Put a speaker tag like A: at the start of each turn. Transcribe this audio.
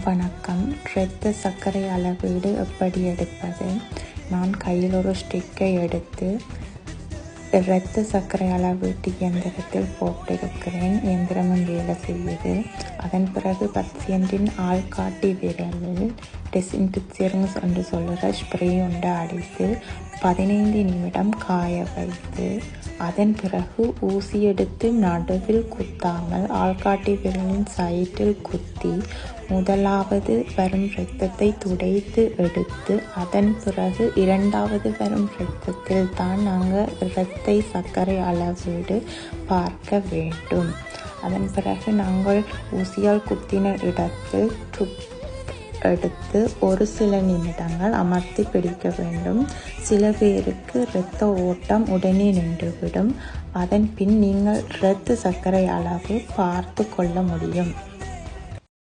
A: வணக்கம். இரத்த சர்க்கரை அளவீடு எப்படி எடுப்பது? நான் கையில் ஒரு ஸ்டிக்கை எடுத்து இரத்த சர்க்கரை அளவீட்டு இயந்திரத்தில் போட்டிருக்கிறேன். இயந்திரமும் வேலை செய்யுது. அதன் பிறகு பத்தியண்டின் ஆள்காட்டி விரலில் டெசின்டிக்செரன்ஸ் என்று சொல்கிற ஸ்ப்ரே ஒன்று அடித்து பதினைந்து நிமிடம் காய வைத்து அதன் பிறகு ஊசி எடுத்து நடுவில் குத்தாமல் ஆள்காட்டி விரலின் சைட்டில் குத்தி முதலாவது வரும் இரத்தத்தை துடைத்து எடுத்து அதன் பிறகு இரண்டாவது வரும் இரத்தத்தில் தான் நாங்கள் இரத்தை சர்க்கரை அளவீடு பார்க்க வேண்டும். அதன் பிறகு நாங்கள் ஊசியால் குத்தின இடத்தில் ட்ரிப் எடுத்து ஒரு சில நிமிடங்கள் அமர்த்தி பிடிக்க வேண்டும். சில பேருக்கு இரத்த ஓட்டம் உடனே நின்றுவிடும். அதன் பின் நீங்கள் இரத்த சர்க்கரை அளவு பார்த்து கொள்ள முடியும்.